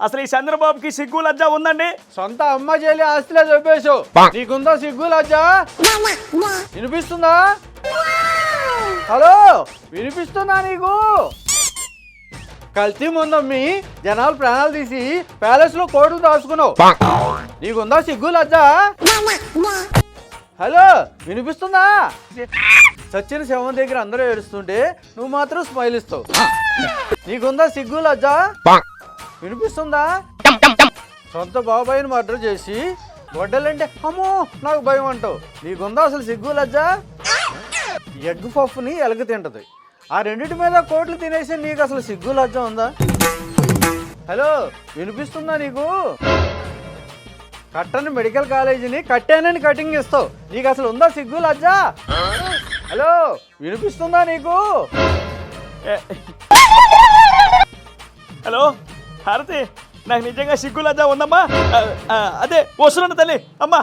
అసలు ఈ చంద్రబాబుకి సిగ్గు లజ్జ ఉందండి? సొంత అమ్మ చెల్లి ఆస్తిలో చెప్పేశావు. నీకుందా సిగ్గు లజ్జా? వినిపిస్తుందా? హలో వినిపిస్తుందా నీకు? కల్తీ ముందమ్మి జనాలు ప్రాణాలు తీసి ప్యాలెస్లో కోట్లు దాచుకున్నావు నీకుందా సిగ్గు లజ్జా? హలో వినిపిస్తుందా? సచిన శవం దగ్గర అందరూ ఏడుస్తుంటే నువ్వు మాత్రం స్మైల్ ఇస్తావు. నీకుందా సిగ్గు లజ్జా? వినిపిస్తుందా? సొంత బాబాయిని మర్డర్ చేసి గొడ్డలంటే అమ్మో నాకు భయం అంటావు నీకుందా అసలు సిగ్గు లజ్జా? ఎగ్ పఫ్ని ఎలగ తింటది. ఆ రెండింటి మీద కోట్లు తినేసి నీకు అసలు సిగ్గు లజ్జ ఉందా? హలో వినిపిస్తుందా నీకు? కట్టని మెడికల్ కాలేజీని కట్టానని కటింగ్ ఇస్తావు. నీకు అసలు ఉందా సిగ్గు లజ్జా? హలో వినిపిస్తుందా నీకు? హలో హారతి నాకు నిజంగా సిగ్గు ఉందమ్మా. అదే వస్తున్నాను తల్లి. అమ్మా.